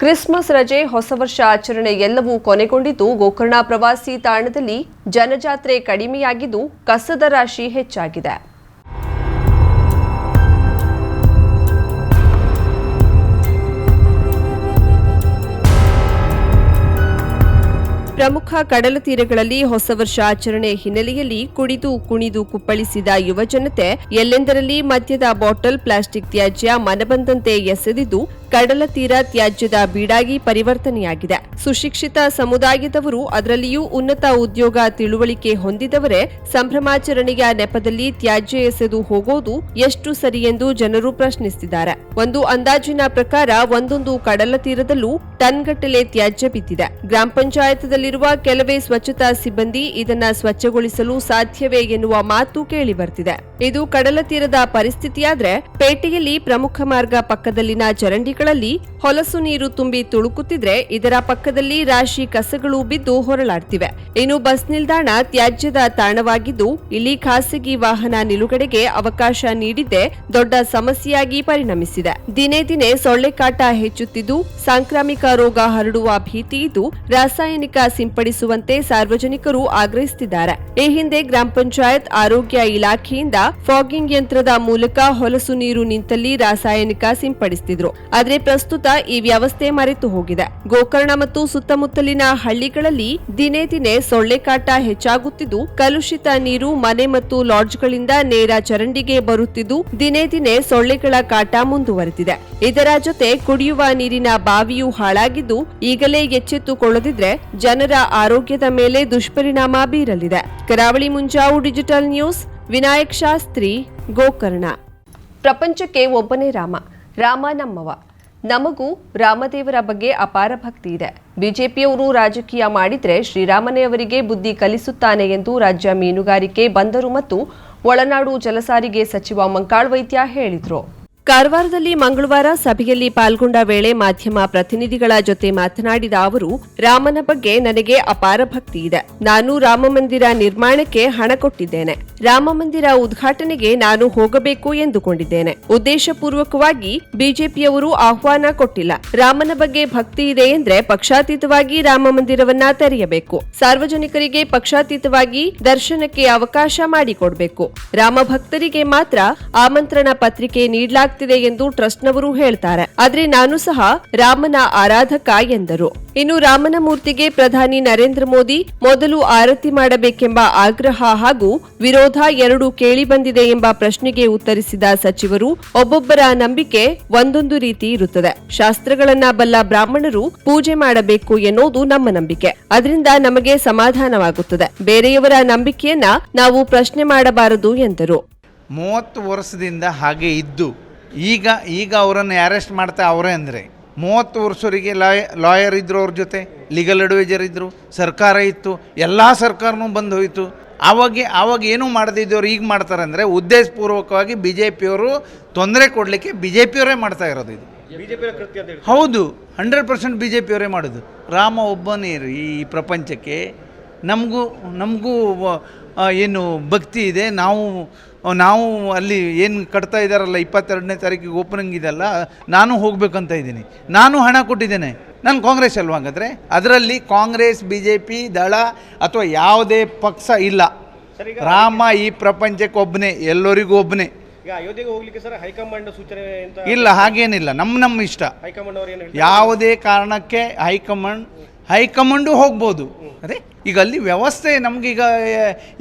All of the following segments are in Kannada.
ಕ್ರಿಸ್ಮಸ್ ರಜೆ ಹೊಸ ವರ್ಷ ಆಚರಣೆ ಎಲ್ಲವೂ ಕೊನೆಗೊಂಡಿದ್ದು ಗೋಕರ್ಣ ಪ್ರವಾಸಿ ತಾಣದಲ್ಲಿ ಜನಜಾತ್ರೆ ಕಡಿಮೆಯಾಗಿದ್ದು ಕಸದ ರಾಶಿ ಹೆಚ್ಚಾಗಿದೆ. ಪ್ರಮುಖ ಕಡಲ ತೀರಗಳಲ್ಲಿ ಹೊಸ ವರ್ಷ ಆಚರಣೆ ಹಿನ್ನೆಲೆಯಲ್ಲಿ ಕುಡಿದು ಕುಣಿದು ಕುಪ್ಪಳಿಸಿದ ಯುವಜನತೆ ಎಲ್ಲೆಂದರಲ್ಲಿ ಮದ್ಯದ ಬಾಟಲ್ ಪ್ಲಾಸ್ಟಿಕ್ ತ್ಯಾಜ್ಯ ಮನಬಂದಂತೆ ಎಸೆದಿದ್ದು, ಕಡಲ ತೀರ ತ್ಯಾಜ್ಯದ ಬೀಡಾಗಿ ಪರಿವರ್ತನೆಯಾಗಿದೆ. ಸುಶಿಕ್ಷಿತ ಸಮುದಾಯದವರು ಅದರಲ್ಲಿಯೂ ಉನ್ನತ ಉದ್ಯೋಗ ತಿಳುವಳಿಕೆ ಹೊಂದಿದವರೇ ಸಂಭ್ರಮಾಚರಣೆಯ ನೆಪದಲ್ಲಿ ತ್ಯಾಜ್ಯ ಎಸೆದು ಹೋಗೋದು ಎಷ್ಟು ಸರಿ ಎಂದು ಜನರು ಪ್ರಶ್ನಿಸಿದ್ದಾರೆ. ಒಂದು ಅಂದಾಜಿನ ಪ್ರಕಾರ ಒಂದೊಂದು ಕಡಲ ತೀರದಲ್ಲೂ ಟನ್ಗಟ್ಟಲೆ ತ್ಯಾಜ್ಯ ಬಿದ್ದಿದೆ. ಗ್ರಾಮ ಪಂಚಾಯತದಲ್ಲಿರುವ ಕೆಲವೇ ಸ್ವಚ್ಛತಾ ಸಿಬ್ಬಂದಿ ಇದನ್ನ ಸ್ವಚ್ಛಗೊಳಿಸಲು ಸಾಧ್ಯವೇ ಎನ್ನುವ ಮಾತು ಕೇಳಿ ಬರ್ತಿದೆ. ಇದು ಕಡಲ ತೀರದ ಪರಿಸ್ಥಿತಿಯಾದ್ರೆ ಪೇಟೆಯಲ್ಲಿ ಪ್ರಮುಖ ಮಾರ್ಗ ಪಕ್ಕದಲ್ಲಿನ ಚರಂಡಿಗಳಲ್ಲಿ ಹೊಲಸು ನೀರು ತುಂಬಿ ತುಳುಕುತ್ತಿದ್ರೆ ಇದರ ಪಕ್ಕದಲ್ಲಿ ರಾಶಿ ಕಸಗಳು ಬಿದ್ದು ಹೊರಳಾಡ್ತಿವೆ. ಇನ್ನು ಬಸ್ ನಿಲ್ದಾಣ ತ್ಯಾಜ್ಯದ ತಾಣವಾಗಿದ್ದು, ಇಲ್ಲಿ ಖಾಸಗಿ ವಾಹನ ನಿಲುಗಡೆಗೆ ಅವಕಾಶ ನೀಡಿದ್ದೇ ದೊಡ್ಡ ಸಮಸ್ಯೆಯಾಗಿ ಪರಿಣಮಿಸಿದೆ. ದಿನೇ ದಿನೇ ಸೊಳ್ಳೆ ಕಾಟ ಹೆಚ್ಚುತ್ತಿದ್ದು, ಸಾಂಕ್ರಾಮಿಕ ರೋಗ ಹರಡುವ ಭೀತಿ ಇದ್ದು, ರಾಸಾಯನಿಕ ಸಿಂಪಡಿಸುವಂತೆ ಸಾರ್ವಜನಿಕರು ಆಗ್ರಹಿಸುತ್ತಿದ್ದಾರೆ. ಈ ಹಿಂದೆ ಗ್ರಾಮ ಪಂಚಾಯತ್ ಆರೋಗ್ಯ ಇಲಾಖೆಯಿಂದ ಫಾಗಿಂಗ್ ಯಂತ್ರದ ಮೂಲಕ ಹೊಲಸು ನೀರು ನಿಂತಲ್ಲಿ ರಾಸಾಯನಿಕ ಸಿಂಪಡಿಸುತ್ತಿದ್ರು ಆದ್ರೆ ಪ್ರಸ್ತುತ ಈ ವ್ಯವಸ್ಥೆ ಮರೆತು ಹೋಗಿದೆ. ಗೋಕರ್ಣ ಮತ್ತು ಸುತ್ತಮುತ್ತಲಿನ ಹಳ್ಳಿಗಳಲ್ಲಿ ದಿನೇ ದಿನೇ ಸೊಳ್ಳೆ ಕಾಟ ಹೆಚ್ಚಾಗುತ್ತಿದ್ದು, ಕಲುಷಿತ ನೀರು ಮನೆ ಮತ್ತು ಲಾಡ್ಜ್ಗಳಿಂದ ನೇರ ಚರಂಡಿಗೆ ಬರುತ್ತಿದ್ದು, ದಿನೇ ದಿನೇ ಸೊಳ್ಳೆಗಳ ಕಾಟ ಮುಂದುವರೆದಿದೆ. ಇದರ ಜೊತೆ ಕುಡಿಯುವ ನೀರಿನ ಬಾವಿಯೂ ಹಾಳಾಗಿದ್ದು, ಈಗಲೇ ಎಚ್ಚೆತ್ತುಕೊಳ್ಳದಿದ್ರೆ ಜನರ ಆರೋಗ್ಯದ ಮೇಲೆ ದುಷ್ಪರಿಣಾಮ ಬೀರಲಿದೆ. Karavali Munjavu digital news Vinayak Shastri, Gokarna. ಪ್ರಪಂಚಕ್ಕೆ ಒಬ್ಬನೇ ರಾಮ ರಾಮ ನಮ್ಮವ. ನಮಗೂ ರಾಮದೇವರ ಬಗ್ಗೆ ಅಪಾರ ಭಕ್ತಿ ಇದೆ. ಬಿಜೆಪಿಯವರು ರಾಜಕೀಯ ಮಾಡಿದರೆ ಶ್ರೀರಾಮನೇ ಅವರಿಗೆ ಬುದ್ಧಿ ಕಲಿಸುತ್ತಾನೆ ಎಂದು ರಾಜ್ಯ ಮೀನುಗಾರಿಕೆ, ಬಂದರು ಮತ್ತು ಒಳನಾಡು ಜಲಸಾರಿಗೆ ಸಚಿವ ಮಂಕಾಳ್ ವೈದ್ಯ ಹೇಳಿದರು. ಕಾರವಾರದಲ್ಲಿ ಮಂಗಳವಾರ ಸಭೆಯಲ್ಲಿ ಪಾಲ್ಗೊಂಡ ವೇಳೆ ಮಾಧ್ಯಮ ಪ್ರತಿನಿಧಿಗಳ ಜೊತೆ ಮಾತನಾಡಿದ ಅವರು, ರಾಮನ ಬಗ್ಗೆ ನನಗೆ ಅಪಾರ ಭಕ್ತಿ ಇದೆ. ನಾನು ರಾಮ ಮಂದಿರ ನಿರ್ಮಾಣಕ್ಕೆ ಹಣ ಕೊಟ್ಟಿದ್ದೇನೆ. ರಾಮ ಮಂದಿರ ಉದ್ಘಾಟನೆಗೆ ನಾನು ಹೋಗಬೇಕು ಎಂದುಕೊಂಡಿದ್ದೇನೆ. ಉದ್ದೇಶಪೂರ್ವಕವಾಗಿ ಬಿಜೆಪಿಯವರು ಆಹ್ವಾನ ಕೊಟ್ಟಿಲ್ಲ. ರಾಮನ ಬಗ್ಗೆ ಭಕ್ತಿ ಇದೆ ಎಂದ್ರೆ ಪಕ್ಷಾತೀತವಾಗಿ ರಾಮ ಮಂದಿರವನ್ನ ತೆರೆಯಬೇಕು. ಸಾರ್ವಜನಿಕರಿಗೆ ಪಕ್ಷಾತೀತವಾಗಿ ದರ್ಶನಕ್ಕೆ ಅವಕಾಶ ಮಾಡಿಕೊಡಬೇಕು. ರಾಮ ಭಕ್ತರಿಗೆ ಮಾತ್ರ ಆಮಂತ್ರಣ ಪತ್ರಿಕೆ ನೀಡಲಾಗ್ತಿದೆ. ಎಂದು ಟ್ರಸ್ಟ್ನವರು ಹೇಳ್ತಾರೆ. ಆದ್ರೆ ನಾನು ಸಹ ರಾಮನ ಆರಾಧಕ ಎಂದರು. ಇನ್ನು ರಾಮನ ಮೂರ್ತಿಗೆ ಪ್ರಧಾನಿ ನರೇಂದ್ರ ಮೋದಿ ಮೊದಲು ಆರತಿ ಮಾಡಬೇಕೆಂಬ ಆಗ್ರಹ ಹಾಗೂ ವಿರೋಧ ಎರಡೂ ಕೇಳಿಬಂದಿದೆ ಎಂಬ ಪ್ರಶ್ನೆಗೆ ಉತ್ತರಿಸಿದ ಸಚಿವರು, ಒಬ್ಬೊಬ್ಬರ ನಂಬಿಕೆ ಒಂದೊಂದು ರೀತಿ ಇರುತ್ತದೆ. ಶಾಸ್ತ್ರಗಳನ್ನ ಬಲ್ಲ ಬ್ರಾಹ್ಮಣರು ಪೂಜೆ ಮಾಡಬೇಕು ಎನ್ನುವುದು ನಮ್ಮ ನಂಬಿಕೆ. ಅದರಿಂದ ನಮಗೆ ಸಮಾಧಾನವಾಗುತ್ತದೆ. ಬೇರೆಯವರ ನಂಬಿಕೆಯನ್ನ ನಾವು ಪ್ರಶ್ನೆ ಮಾಡಬಾರದು ಎಂದರು. ಮೂವತ್ತು ವರ್ಷದಿಂದ ಹಾಗೆ ಇದ್ದು ಈಗ ಈಗ ಅವರನ್ನು ಅರೆಸ್ಟ್ ಮಾಡ್ತಾ ಅವರೇ ಅಂದರೆ ಮೂವತ್ತು ವರ್ಷವರಿಗೆ ಲಾಯ ಲಾಯರ್ ಇದ್ದರು ಅವ್ರ ಜೊತೆ ಲೀಗಲ್ ಅಡ್ವೈಸರ್ ಇದ್ದರು ಸರ್ಕಾರ ಇತ್ತು ಎಲ್ಲ ಸರ್ಕಾರನೂ ಬಂದು ಹೋಯಿತು. ಆವಾಗ ಆವಾಗ ಏನು ಮಾಡದೇ ಇದ್ದವ್ರು ಈಗ ಮಾಡ್ತಾರೆ ಅಂದರೆ ಉದ್ದೇಶಪೂರ್ವಕವಾಗಿ ಬಿ ಜೆ ಪಿಯವರು ತೊಂದರೆ ಕೊಡಲಿಕ್ಕೆ ಬಿ ಜೆ ಪಿಯವರೇ ಮಾಡ್ತಾ ಇರೋದು ಇದು. ಹೌದು ಹಂಡ್ರೆಡ್ ಪರ್ಸೆಂಟ್ ಬಿ ಜೆ ಪಿಯವರೇ ಮಾಡೋದು. ರಾಮ ಒಬ್ಬನೇ ರೀ ಈ ಪ್ರಪಂಚಕ್ಕೆ. ನಮಗೂ ನಮಗೂ ಏನು ಭಕ್ತಿ ಇದೆ. ನಾವು ನಾವು ಅಲ್ಲಿ ಏನು ಕಟ್ತಾ ಇದ್ದಾರಲ್ಲ ಇಪ್ಪತ್ತೆರಡನೇ ತಾರೀಕಿಗೆ ಓಪನಿಂಗ್ ಇದೆಲ್ಲ ನಾನು ಹೋಗಬೇಕಂತ ಇದ್ದೀನಿ. ನಾನು ಹಣ ಕೊಟ್ಟಿದ್ದೇನೆ. ನಾನು ಕಾಂಗ್ರೆಸ್ ಅಲ್ವಾ ಹಾಗಾದರೆ? ಅದರಲ್ಲಿ ಕಾಂಗ್ರೆಸ್ ಬಿ ಜೆ ಪಿ ದಳ ಅಥವಾ ಯಾವುದೇ ಪಕ್ಷ ಇಲ್ಲ. ರಾಮ ಈ ಪ್ರಪಂಚಕ್ಕೆ ಒಬ್ಬನೇ ಎಲ್ಲರಿಗೂ ಒಬ್ಬನೇ ಈಗ ಅಯೋಧ್ಯೆಗೆ ಹೋಗ್ಲಿಕ್ಕೆ ಸರ್ ಹೈಕಮಾಂಡ್ ಸೂಚನೆ ಇಲ್ಲ ಹಾಗೇನಿಲ್ಲ. ನಮ್ಮ ನಮ್ಮ ಇಷ್ಟ. ಹೈಕಮಾಂಡ್ ಯಾವುದೇ ಕಾರಣಕ್ಕೆ ಹೈಕಮಾಂಡ್ ಹೈಕಮಾಂಡು ಹೋಗ್ಬೋದು. ಅದೇ ಈಗ ಅಲ್ಲಿ ವ್ಯವಸ್ಥೆ ನಮಗೀಗ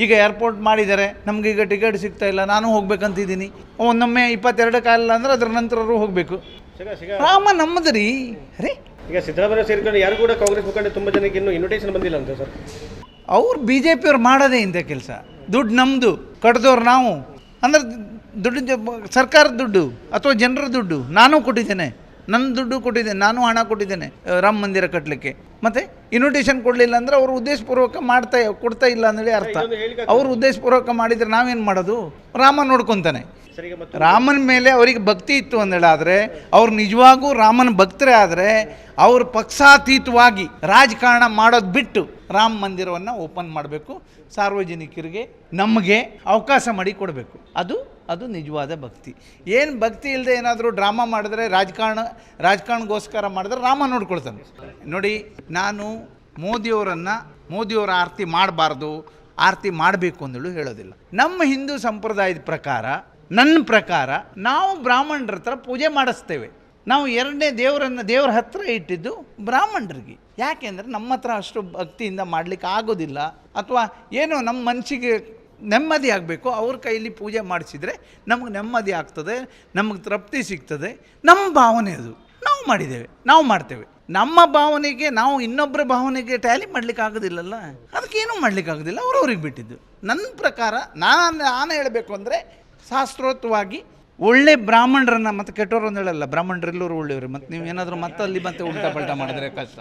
ಈಗ ಏರ್ಪೋರ್ಟ್ ಮಾಡಿದ್ದಾರೆ. ನಮಗೀಗ ಟಿಕೆಟ್ ಸಿಗ್ತಾ ಇಲ್ಲ ನಾನು ಹೋಗ್ಬೇಕಂತಿದ್ದೀನಿ. ಒಂದೊಮ್ಮೆ ಇಪ್ಪತ್ತೆರಡು ಕಾಲ ಅಂದ್ರೆ ಅದ್ರ ನಂತರರು ಹೋಗಬೇಕು. ರಾಮ ನಮ್ಮದು ರೀ. ಅರೇ ಈಗ ಸಿದ್ದರಾಮಯ್ಯ ಸೇರಿಕೊಂಡು ಯಾರು ಕೂಡ ಕಾಂಗ್ರೆಸ್ ಮುಖಂಡ ತುಂಬ ಜನಕ್ಕೆ ಇನ್ನೂ ಇನ್ವಿಟೇಷನ್ ಬಂದಿಲ್ಲ ಅಂತ ಸರ್. ಅವ್ರು ಬಿ ಜೆ ಪಿಯವ್ರು ಮಾಡೋದೇ ಇಂಥ ಕೆಲಸ. ದುಡ್ಡು ನಮ್ಮದು ಕಡ್ದವ್ರು ನಾವು. ಅಂದ್ರೆ ದುಡ್ಡು ಸರ್ಕಾರದ ದುಡ್ಡು ಅಥವಾ ಜನರ ದುಡ್ಡು ನಾನು ಕೊಟ್ಟಿದ್ದೇನೆ. ನನ್ನ ದುಡ್ಡು ಕೊಟ್ಟಿದ್ದೇನೆ ನಾನು ಹಣ ಕೊಟ್ಟಿದ್ದೇನೆ ರಾಮ ಮಂದಿರ ಕಟ್ಟಲಿಕ್ಕೆ ಮತ್ತೆ ಇನ್ವಿಟೇಷನ್ ಕೊಡಲಿಲ್ಲ ಅಂದ್ರೆ ಅವರು ಉದ್ದೇಶಪೂರ್ವಕ ಮಾಡ್ತಾ ಕೊಡ್ತಾ ಇಲ್ಲ ಅಂದೇಳಿ ಅರ್ಥ. ಅವ್ರು ಉದ್ದೇಶಪೂರ್ವಕ ಮಾಡಿದರೆ ನಾವೇನು ಮಾಡೋದು? ರಾಮ ನೋಡ್ಕೊತಾನೆ. ರಾಮನ ಮೇಲೆ ಅವರಿಗೆ ಭಕ್ತಿ ಇತ್ತು ಅಂದೇಳಿ ಆದರೆ ಅವ್ರು ನಿಜವಾಗೂ ರಾಮನ ಭಕ್ತರೇ ಆದರೆ ಅವ್ರ ಪಕ್ಷಾತೀತವಾಗಿ ರಾಜಕಾರಣ ಮಾಡೋದು ಬಿಟ್ಟು ರಾಮ ಮಂದಿರವನ್ನು ಓಪನ್ ಮಾಡಬೇಕು. ಸಾರ್ವಜನಿಕರಿಗೆ ನಮಗೆ ಅವಕಾಶ ಮಾಡಿ ಕೊಡಬೇಕು ಅದು ಅದು ನಿಜವಾದ ಭಕ್ತಿ. ಏನು ಭಕ್ತಿ ಇಲ್ಲದೆ ಏನಾದರೂ ಡ್ರಾಮಾ ಮಾಡಿದ್ರೆ ರಾಜಕಾರಣ, ರಾಜಕಾರಣಗೋಸ್ಕರ ಮಾಡಿದ್ರೆ ರಾಮ ನೋಡ್ಕೊಳ್ತಾನೆ. ನೋಡಿ, ನಾನು ಮೋದಿಯವರನ್ನು, ಮೋದಿಯವರ ಆರತಿ ಮಾಡಬಾರ್ದು, ಆರತಿ ಮಾಡಬೇಕು ಅಂದೇಳು ಹೇಳೋದಿಲ್ಲ. ನಮ್ಮ ಹಿಂದೂ ಸಂಪ್ರದಾಯದ ಪ್ರಕಾರ, ನನ್ನ ಪ್ರಕಾರ, ನಾವು ಬ್ರಾಹ್ಮಣರ ಹತ್ರ ಪೂಜೆ ಮಾಡಿಸ್ತೇವೆ. ನಾವು ಎರಡನೇ ದೇವರನ್ನು ದೇವರ ಹತ್ರ ಇಟ್ಟಿದ್ದು ಬ್ರಾಹ್ಮಣರಿಗೆ. ಯಾಕೆಂದರೆ ನಮ್ಮ ಹತ್ರ ಅಷ್ಟು ಭಕ್ತಿಯಿಂದ ಮಾಡಲಿಕ್ಕೆ ಆಗೋದಿಲ್ಲ. ಅಥವಾ ಏನೋ ನಮ್ಮ ಮನಸ್ಸಿಗೆ ನೆಮ್ಮದಿ ಆಗಬೇಕು. ಅವ್ರ ಕೈಯಲ್ಲಿ ಪೂಜೆ ಮಾಡಿಸಿದರೆ ನಮಗೆ ನೆಮ್ಮದಿ ಆಗ್ತದೆ, ನಮಗೆ ತೃಪ್ತಿ ಸಿಗ್ತದೆ. ನಮ್ಮ ಭಾವನೆ ಅದು. ನಾವು ಮಾಡಿದ್ದೇವೆ. ನಾವು ಮಾಡ್ತೇವೆ. ನಮ್ಮ ಭಾವನೆಗೆ ನಾವು ಇನ್ನೊಬ್ಬರ ಭಾವನೆಗೆ ಟ್ಯಾಲಿ ಮಾಡ್ಲಿಕ್ಕೆ ಆಗೋದಿಲ್ಲಲ್ಲ? ಅದಕ್ಕೇನು ಮಾಡ್ಲಿಕ್ಕೆ ಆಗೋದಿಲ್ಲ. ಅವ್ರವ್ರಿಗೆ ಬಿಟ್ಟಿದ್ದು. ನನ್ನ ಪ್ರಕಾರ ನಾನು ನಾನು ಹೇಳಬೇಕು ಅಂದರೆ ಶಾಸ್ತ್ರೋಕ್ತವಾಗಿ ಒಳ್ಳೆ ಬ್ರಾಹ್ಮಣರನ್ನ ಮತ್ತು ಕೆಟ್ಟವರು ಅಂತ ಹೇಳಲ್ಲ ಬ್ರಾಹ್ಮಣರೆಲ್ಲರೂ ಒಳ್ಳೆಯವರು. ಮತ್ತು ನೀವು ಏನಾದರೂ ಮತ್ತೆ ಅಲ್ಲಿ ಮತ್ತೆ ಉಲ್ಟಾ ಪಲ್ಟಾ ಮಾಡಿದ್ರೆ ಕಷ್ಟ.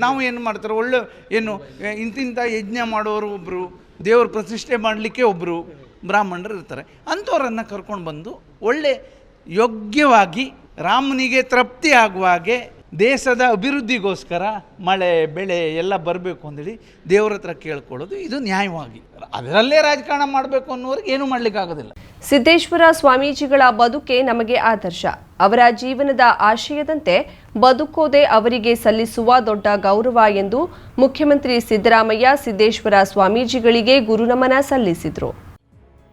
ನಾವು ಏನು ಮಾಡ್ತಾರೆ, ಒಳ್ಳೆ ಏನು ಇಂತಿಂಥ ಯಜ್ಞ ಮಾಡೋರು ಒಬ್ಬರು ದೇವ್ರ ಪ್ರತಿಷ್ಠೆ ಮಾಡಲಿಕ್ಕೆ ಒಬ್ಬರು ಬ್ರಾಹ್ಮಣರು ಇರ್ತಾರೆ. ಅಂಥವರನ್ನು ಕರ್ಕೊಂಡು ಬಂದು ಒಳ್ಳೆ ಯೋಗ್ಯವಾಗಿ ರಾಮನಿಗೆ ತೃಪ್ತಿ ಆಗುವ ಹಾಗೆ ದೇಶದ ಅಭಿವೃದ್ಧಿಗೋಸ್ಕರ ಮಳೆ, ಬೆಳೆ ಎಲ್ಲ ಬರಬೇಕು ಅಂದೇಳಿ ದೇವ್ರ ಹತ್ರ ಕೇಳ್ಕೊಳ್ಳೋದು. ಇದು ನ್ಯಾಯವಾಗಿ. ಅದರಲ್ಲೇ ರಾಜಕಾರಣ ಮಾಡಬೇಕು ಅನ್ನೋರಿಗೆ ಏನೂ ಮಾಡಲಿಕ್ಕಾಗೋದಿಲ್ಲ ಸಿದ್ದೇಶ್ವರ ಸ್ವಾಮೀಜಿಗಳ ಬದುಕೆ ನಮಗೆ ಆದರ್ಶ. ಅವರ ಜೀವನದ ಆಶಯದಂತೆ ಬದುಕೋದೇ ಅವರಿಗೆ ಸಲ್ಲಿಸುವ ದೊಡ್ಡ ಗೌರವ ಎಂದು ಮುಖ್ಯಮಂತ್ರಿ ಸಿದ್ದರಾಮಯ್ಯ ಸಿದ್ದೇಶ್ವರ ಸ್ವಾಮೀಜಿಗಳಿಗೆ ಗುರುನಮನ ಸಲ್ಲಿಸಿದರು.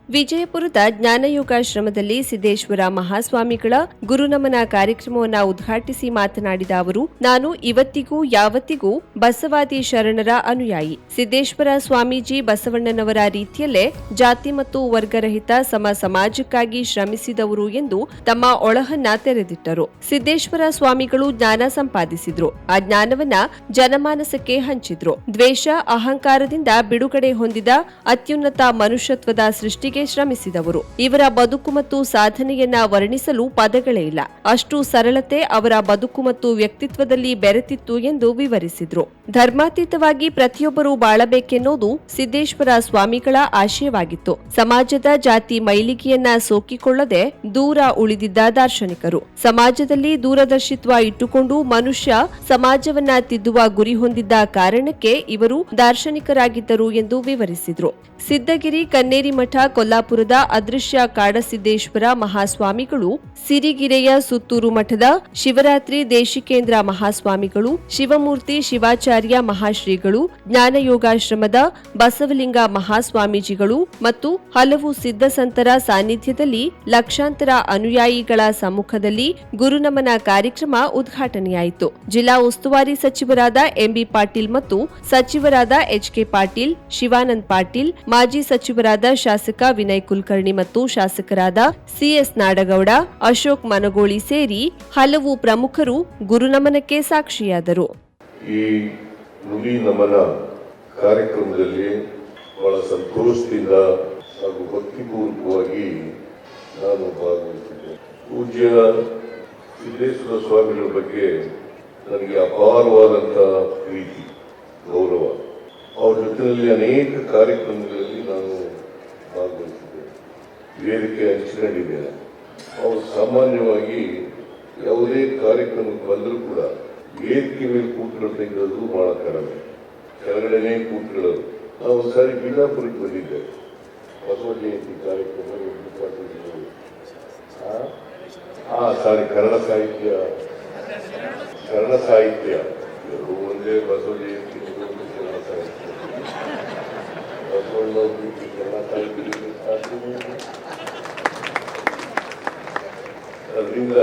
ವಿಜಯಪುರದ ಜ್ಞಾನಯೋಗಾಶ್ರಮದಲ್ಲಿ ಸಿದ್ದೇಶ್ವರ ಮಹಾಸ್ವಾಮಿಗಳ ಗುರುನಮನ ಕಾರ್ಯಕ್ರಮವನ್ನು ಉದ್ಘಾಟಿಸಿ ಮಾತನಾಡಿದ ಅವರು, ನಾನು ಇವತ್ತಿಗೂ ಯಾವತ್ತಿಗೂ ಬಸವಾದಿ ಶರಣರ ಅನುಯಾಯಿ. ಸಿದ್ದೇಶ್ವರ ಸ್ವಾಮೀಜಿ ಬಸವಣ್ಣನವರ ರೀತಿಯಲ್ಲೇ ಜಾತಿ ಮತ್ತು ವರ್ಗರಹಿತ ಸಮ ಸಮಾಜಕ್ಕಾಗಿ ಶ್ರಮಿಸಿದವರು ಎಂದು ತಮ್ಮ ಒಳಹನ್ನ ತೆರೆದಿಟ್ಟರು. ಸಿದ್ದೇಶ್ವರ ಸ್ವಾಮಿಗಳು ಜ್ಞಾನ ಸಂಪಾದಿಸಿದ್ರು. ಆ ಜ್ಞಾನವನ್ನ ಜನಮಾನಸಕ್ಕೆ ಹಂಚಿದ್ರು. ದ್ವೇಷ, ಅಹಂಕಾರದಿಂದ ಬಿಡುಗಡೆ ಹೊಂದಿದ ಅತ್ಯುನ್ನತ ಮನುಷ್ಯತ್ವದ ಸೃಷ್ಟಿಗೆ ಶ್ರಮಿಸಿದವರು. ಇವರ ಬದುಕು ಮತ್ತು ಸಾಧನೆಯನ್ನ ವರ್ಣಿಸಲು ಪದಗಳೇ ಇಲ್ಲ. ಅಷ್ಟು ಸರಳತೆ ಅವರ ಬದುಕು ಮತ್ತು ವ್ಯಕ್ತಿತ್ವದಲ್ಲಿ ಬೆರೆತಿತ್ತು ಎಂದು ವಿವರಿಸಿದ್ರು. ಧರ್ಮಾತೀತವಾಗಿ ಪ್ರತಿಯೊಬ್ಬರೂ ಬಾಳಬೇಕೆನ್ನೋದು ಸಿದ್ದೇಶ್ವರ ಸ್ವಾಮಿಗಳ ಆಶಯವಾಗಿತ್ತು. ಸಮಾಜದ ಜಾತಿ ಮೈಲಿಗೆಯನ್ನ ಸೋಕಿಕೊಳ್ಳದೆ ದೂರ ಉಳಿದಿದ್ದ ದಾರ್ಶನಿಕರು. ಸಮಾಜದಲ್ಲಿ ದೂರದರ್ಶಿತ್ವ ಇಟ್ಟುಕೊಂಡು ಮನುಷ್ಯ ಸಮಾಜವನ್ನ ತಿದ್ದುವ ಗುರಿ ಹೊಂದಿದ್ದ ಕಾರಣಕ್ಕೆ ಇವರು ದಾರ್ಶನಿಕರಾಗಿದ್ದರು ಎಂದು ವಿವರಿಸಿದ್ರು. ಸಿದ್ದಗಿರಿ ಕನ್ನೇರಿ ಮಠ ಕೊಲ್ಲಾಪುರದ ಅದೃಶ್ಯ ಕಾಡಸಿದ್ದೇಶ್ವರ ಮಹಾಸ್ವಾಮಿಗಳು, ಸಿರಿಗಿರೆಯ ಸುತ್ತೂರು ಮಠದ ಶಿವರಾತ್ರಿ ದೇಶಿಕೇಂದ್ರ ಮಹಾಸ್ವಾಮಿಗಳು, ಶಿವಮೂರ್ತಿ ಶಿವಾಚಾರ್ಯ ಮಹಾಶ್ರೀಗಳು, ಜ್ಞಾನಯೋಗಾಶ್ರಮದ ಬಸವಲಿಂಗ ಮಹಾಸ್ವಾಮೀಜಿಗಳು ಮತ್ತು ಹಲವು ಸಿದ್ಧಸಂತರ ಸಾನ್ನಿಧ್ಯದಲ್ಲಿ ಲಕ್ಷಾಂತರ ಅನುಯಾಯಿಗಳ ಸಮ್ಮುಖದಲ್ಲಿ ಗುರುನಮನ ಕಾರ್ಯಕ್ರಮ ಉದ್ಘಾಟನೆಯಾಯಿತು. ಜಿಲ್ಲಾ ಉಸ್ತುವಾರಿ ಸಚಿವರಾದ ಎಂಬಿ ಪಾಟೀಲ್ ಮತ್ತು ಸಚಿವರಾದ ಎಚ್ಕೆ ಪಾಟೀಲ್, ಶಿವಾನಂದ್ ಪಾಟೀಲ್, ಮಾಜಿ ಸಚಿವರಾದ ಶಾಸಕ ವಿನಯ್ ಕುಲಕರ್ಣಿ ಮತ್ತು ಶಾಸಕರಾದ ಸಿಎಸ್ ನಾಡಗೌಡ, ಅಶೋಕ್ ಮನಗೋಳಿ ಸೇರಿ ಹಲವು ಪ್ರಮುಖರು ಗುರುನಮನಕ್ಕೆ ಸಾಕ್ಷಿಯಾದರು. ಈ ನಮನ ಕಾರ್ಯಕ್ರಮದಲ್ಲಿ ಬಹಳ ಸಂತೋಷದಿಂದ ಹಾಗೂ ಭಕ್ತಿಪೂರ್ವಕವಾಗಿ ನಾನು ಭಾಗವಹಿಸಿದ್ದೆ ಪೂಜ್ಯ ಸಿದ್ದೇಶ್ವರ ಸ್ವಾಮಿಗಳ ಬಗ್ಗೆ ನನಗೆ ಅಪಾರವಾದಂತಹ ಪ್ರೀತಿ, ಗೌರವ. ಅವ್ರ ಜೊತೆಯಲ್ಲಿ ಅನೇಕ ಭಾಗವಹಿಸಿದ್ದೆ ವೇದಿಕೆ ಹಂಚಿಕೊಂಡಿದ್ದೇನೆ ಅವರು ಸಾಮಾನ್ಯವಾಗಿ ಯಾವುದೇ ಕಾರ್ಯಕ್ರಮಕ್ಕೆ ಬಂದರೂ ಕೂಡ ವೇದಿಕೆ ಮೇಲೆ ಕೂತ್ಕೊಳ್ತಿದ್ದು ಬಹಳ ಕಡಿಮೆ. ಕೆಳಗಡೆನೇ ಕೂತ್ಕೊಳ್ಳೋದು. ನಾವು ಒಂದ್ಸಾರಿ ಬಿಜಾಪುರಕ್ಕೆ ಬಂದಿದ್ದೆ. ಬಸವ ಜಯಂತಿ ಕಾರ್ಯಕ್ರಮ ಆ? ಸಾರಿ, ಕನ್ನಡ ಸಾಹಿತ್ಯ. ಕನ್ನಡ ಸಾಹಿತ್ಯ. ಒಂದೇ ಬಸವ ಜಯಂತಿ ಕನ್ನಡ ಸಾಹಿತ್ಯ. ಬಸವಣ್ಣ ಕನ್ನಡ ಸಾಹಿತ್ಯ. ಅದರಿಂದ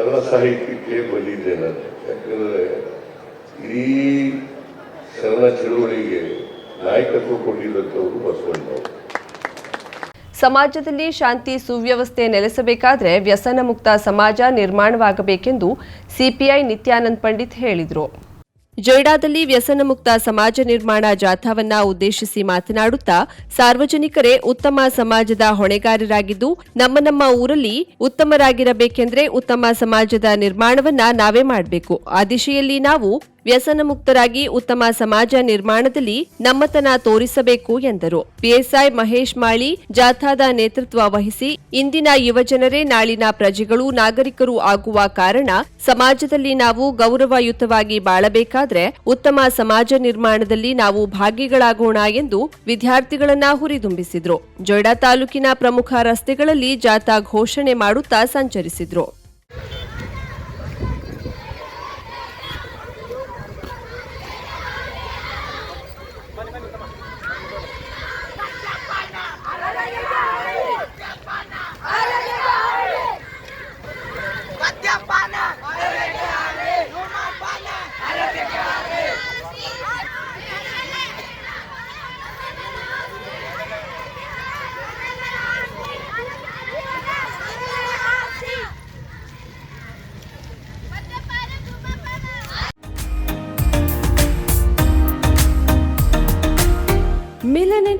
ಎಲ್ಲ ಸಾಹಿತ್ಯಕ್ಕೆ ಬಂದಿದ್ದೆ ನಾನು. ಯಾಕಂದರೆ ಇಡೀ ಶರಣ ಚಳುವಳಿಗೆ ನಾಯಕತ್ವ ಕೊಟ್ಟಿದ್ದಂಥವರು ಬಸವಣ್ಣವರು. ಸಮಾಜದಲ್ಲಿ ಶಾಂತಿ ಸುವ್ಯವಸ್ಥೆ ನೆಲೆಸಬೇಕಾದ್ರೆ ವ್ಯಸನ ಮುಕ್ತ ಸಮಾಜ ನಿರ್ಮಾಣವಾಗಬೇಕೆಂದು ಸಿಪಿಐ ನಿತ್ಯಾನಂದ್ ಪಂಡಿತ್ ಹೇಳಿದರು. ಜೊಯ್ಡಾದಲ್ಲಿ ವ್ಯಸನ ಮುಕ್ತ ಸಮಾಜ ನಿರ್ಮಾಣ ಜಾಥಾವನ್ನ ಉದ್ದೇಶಿಸಿ ಮಾತನಾಡುತ್ತಾ ಸಾರ್ವಜನಿಕರೇ ಉತ್ತಮ ಸಮಾಜದ ಹೊಣೆಗಾರರಾಗಿದ್ದು, ನಮ್ಮ ನಮ್ಮ ಊರಲ್ಲಿ ಉತ್ತಮರಾಗಿರಬೇಕೆಂದ್ರೆ ಉತ್ತಮ ಸಮಾಜದ ನಿರ್ಮಾಣವನ್ನ ನಾವೇ ಮಾಡಬೇಕು. ಆ ದಿಶೆಯಲ್ಲಿ ನಾವು ವ್ಯಸನ ಮುಕ್ತರಾಗಿ ಉತ್ತಮ ಸಮಾಜ ನಿರ್ಮಾಣದಲ್ಲಿ ನಮ್ಮತನ ತೋರಿಸಬೇಕು ಎಂದರು. ಪಿಎಸ್ಐ ಮಹೇಶ್ ಮಾಳಿ ಜಾಥಾದ ನೇತೃತ್ವ ವಹಿಸಿ ಇಂದಿನ ಯುವಜನರೇ ನಾಳಿನ ಪ್ರಜೆಗಳು ನಾಗರಿಕರು ಆಗುವ ಕಾರಣ ಸಮಾಜದಲ್ಲಿ ನಾವು ಗೌರವಯುತವಾಗಿ ಬಾಳಬೇಕಾದ್ರೆ ಉತ್ತಮ ಸಮಾಜ ನಿರ್ಮಾಣದಲ್ಲಿ ನಾವು ಭಾಗಿಗಳಾಗೋಣ ಎಂದು ವಿದ್ಯಾರ್ಥಿಗಳನ್ನ ಹುರಿದುಂಬಿಸಿದ್ರು. ಜೊಯ್ಡಾ ತಾಲೂಕಿನ ಪ್ರಮುಖ ರಸ್ತೆಗಳಲ್ಲಿ ಜಾಥಾ ಘೋಷಣೆ ಮಾಡುತ್ತಾ ಸಂಚರಿಸಿದ್ರು.